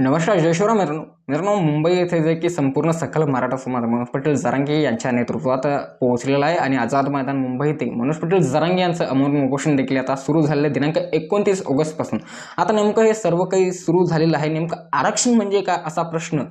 नमस्कार जय शिवराम मित्रांनो. मित्रांनो मुंबई येथे जे की संपूर्ण सकल मराठा समाज मनोज पटेल जरांगे यांच्या नेतृत्वात पोहोचलेला आहे आणि आझाद मैदान मुंबई येथे मनोज पटेल जरांगे यांचं अमोल उपोषण देखील आता सुरू झालेलं आहे दिनांक एकोणतीस ऑगस्टपासून. आता नेमकं हे सर्व काही सुरू झालेलं आहे नेमकं आरक्षण म्हणजे काय असा प्रश्न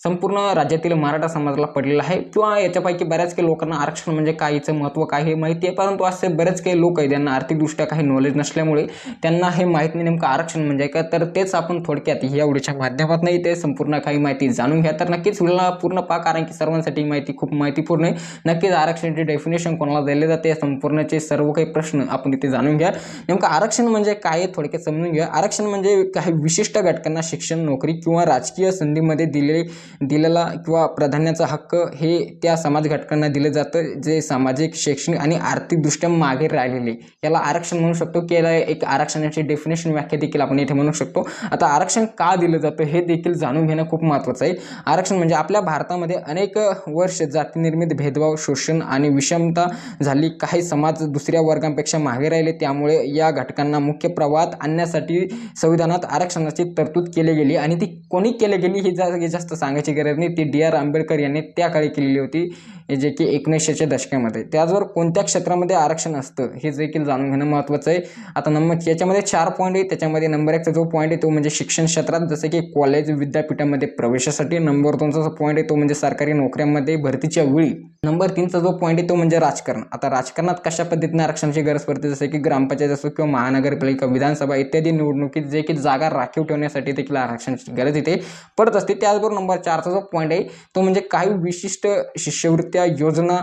संपूर्ण राज्यातील मराठा समाजाला पडलेला आहे. किंवा याच्यापैकी बऱ्याच काही लोकांना आरक्षण म्हणजे काय याचं महत्त्व काय हे माहिती आहे. परंतु असे बरेच काही लोक आहेत ज्यांना आर्थिकदृष्ट्या काही नॉलेज नसल्यामुळे त्यांना हे माहीत नाही नेमकं आरक्षण म्हणजे काय? तर तेच आपण थोडक्यात या व्हिडिओच्या नाही ते संपूर्ण काही माहिती जाणून घ्या. तर नक्कीच व्हिडिओला पूर्ण पा कारण की सर्वांसाठी माहिती खूप माहितीपूर्ण आहे. नक्कीच आरक्षणाची डेफिनेशन कोणाला दिले जाते या संपूर्णचे सर्व काही प्रश्न आपण इथे जाणून घ्या. नेमकं आरक्षण म्हणजे काय आहे थोडक्यात समजून घ्या. आरक्षण म्हणजे काही विशिष्ट घटकांना शिक्षण नोकरी किंवा राजकीय संधीमध्ये दिलेले दिलेला किंवा प्राधान्याचा हक्क हे त्या समाज घटकांना दिलं जातं जे सामाजिक शैक्षणिक आणि आर्थिकदृष्ट्या मागे राहिलेले. याला आरक्षण म्हणू शकतो की याला एक आरक्षणाची डेफिनेशन व्याख्या देखील आपण इथे म्हणू शकतो. आता आरक्षण का दिलं जातं हे देखील जाणून घेणं खूप महत्त्वाचं आहे. आरक्षण म्हणजे आपल्या भारतामध्ये अनेक वर्ष जातीनिर्मित भेदभाव शोषण आणि विषमता झाली. काही समाज दुसऱ्या वर्गांपेक्षा मागे राहिले. त्यामुळे या घटकांना मुख्य प्रवाहात आणण्यासाठी संविधानात आरक्षणाची तरतूद केली गेली आणि ती कोणी केली गेली हे जा हे जास्त सांगायची गरज नाही. ती डी आर आंबेडकर यांनी त्या काळी केलेली होती जे की एकोणीसशेच्या दशकामध्ये. त्याचबरोबर कोणत्या क्षेत्रामध्ये आरक्षण असतं हे देखील जाणून घेणं महत्त्वाचं आहे. आता नंबर याच्यामध्ये चार पॉईंट आहे त्याच्यामध्ये नंबर एकचा जो पॉईंट आहे तो म्हणजे शिक्षण क्षेत्रात जसं की कॉलेज विद्यापीठामध्ये प्रवेशासाठी. नंबर दोनचा जो पॉईंट आहे तो म्हणजे सरकारी नोकऱ्यांमध्ये भरतीच्या वेळी. नंबर तीनचा जो पॉईंट आहे तो म्हणजे राजकारण. आता राजकारणात कशा पद्धतीने आरक्षणाची गरज पडते जसं की ग्रामपंचायत असो किंवा महानगरपालिका विधानसभा इत्यादी निवडणुकीत जे की जागा राखीव ठेवण्यासाठी देखील आरक्षणाची गरज इथे पडत असते. त्याचबरोबर नंबर चारचा जो पॉईंट आहे तो म्हणजे काही विशिष्ट शिष्यवृत्त्या योजना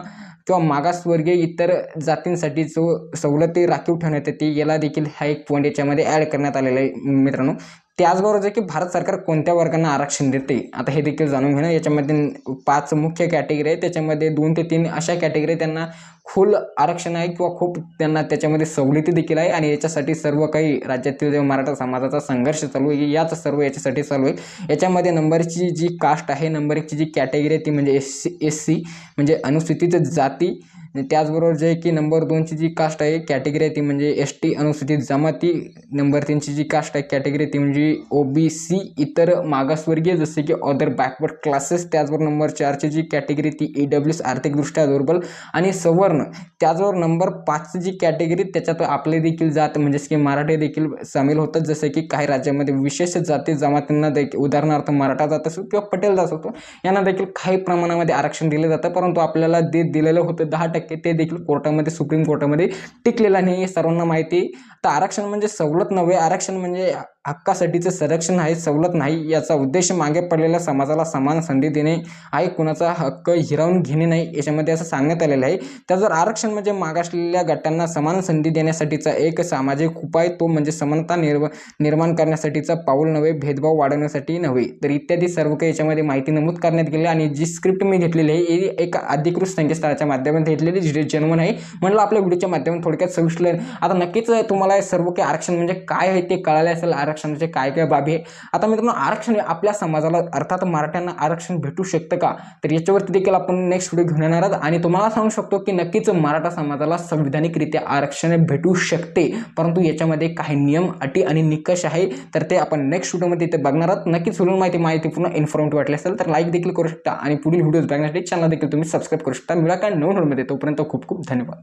किंवा मागासवर्गीय इतर जातींसाठी जो सवलती राखीव ठेवण्यात येते याला देखील हा एक पॉईंट याच्यामध्ये ॲड करण्यात आलेला आहे मित्रांनो. त्याचबरोबर जे की भारत सरकार कोणत्या वर्गांना आरक्षण देते? आता हे देखील जाणून घेणं याच्यामध्ये पाच मुख्य कॅटेगरी आहे त्याच्यामध्ये दोन ते तीन अशा कॅटेगरी त्यांना खुल आरक्षण आहे किंवा खूप त्यांना त्याच्यामध्ये सवलती देखील आहे. आणि याच्यासाठी सर्व काही राज्यातील जे मराठा समाजाचा संघर्ष चालू आहे याच सर्व याच्यासाठी चालू आहे. याच्यामध्ये नंबरची जी कास्ट आहे नंबर एकची जी कॅटेगरी आहे ती म्हणजे एस सी एस सी म्हणजे अनुसूचित जाती आणि त्याचबरोबर जे की नंबर दोनची जी कास्ट आहे कॅटेगरी आहे ती म्हणजे एस टी अनुसूचित जमाती. नंबर तीनची जी कास्ट आहे कॅटेगरी ती म्हणजे ओ बी सी इतर मागासवर्गीय जसे की अदर बॅकवर्ड क्लासेस त्याचबरोबर नंबर चारची जी कॅटेगरी ती ई डब्ल्यू एस आर्थिकदृष्ट्या दुर्बल आणि सवर्ण. त्याचबरोबर नंबर पाचची जी कॅटेगरी त्याच्यात आपले देखील जात म्हणजेच की मराठी देखील सामील होतात. जसं की काही राज्यामध्ये विशेष जाती जमातींना देखील उदाहरणार्थ मराठा जात असो किंवा पटेल जात असतो यांना देखील काही प्रमाणामध्ये आरक्षण दिलं जातं. परंतु आपल्याला दे दिलेलं होतं दहा टक्के ते देखील कोर्टामध्ये सुप्रीम कोर्टामध्ये टिकलेला नाही हे सर्वांना माहिती आहे. तर आरक्षण म्हणजे सवलत नव्हे. आरक्षण म्हणजे हक्कासाठीचं संरक्षण आहे सवलत नाही याचा उद्देश मागे पडलेल्या समाजाला समान संधी देणे. आहे कुणाचा हक्क हिरावून घेणे नाही याच्यामध्ये असं सांगण्यात आलेलं आहे. त्याचवर आरक्षण म्हणजे मागासलेल्या गटांना समान संधी देण्यासाठीचा एक सामाजिक उपाय तो म्हणजे समानता निर्व निर्माण करण्यासाठीचा पाऊल नव्हे भेदभाव वाढवण्यासाठी नव्हे. तर इत्यादी सर्व काही याच्यामध्ये माहिती नमूद करण्यात गेली आणि जी स्क्रिप्ट मी घेतलेली आहे ही एक अधिकृत संकेतस्थळाच्या माध्यमातून घेतलेली जी जन्मन आहे म्हणलं आपल्या व्हिडिओच्या माध्यमातून थोडक्यात सविस्तर आता नक्कीच तुम्हाला सर्व काही आरक्षण म्हणजे काय आहे ते कळाले असेल आरक्षणाचे म्हणजे काय काय बाबी आहे? आता मित्रांनो आरक्षण आपल्या समाजाला अर्थात मराठ्यांना आरक्षण भेटू शकतं का? तर याच्यावरती देखील आपण नेक्स्ट व्हिडिओ घेऊन येणार आहोत. आणि तुम्हाला सांगू शकतो की नक्कीच मराठा समाजाला संविधानिकरित्या आरक्षण भेटू शकते. परंतु याच्यामध्ये काही नियम अटी आणि निकष आहे. तर ते आपण नेक्स्ट व्हिडिओमध्ये इथे बघणार आहोत. नक्कीच व्हिडिओ माहिती माहिती पूर्ण इन्फॉर्मेटिव्ह वाटली असेल तर लाईक देखील करू शकता. आणि पुढील व्हिडिओज बघण्यासाठी चॅनल देखील तुम्ही सबस्क्राईब करू शकता. मिळा काय नवीन व्हिडिओमध्ये तोपर्यंत खूप खूप धन्यवाद.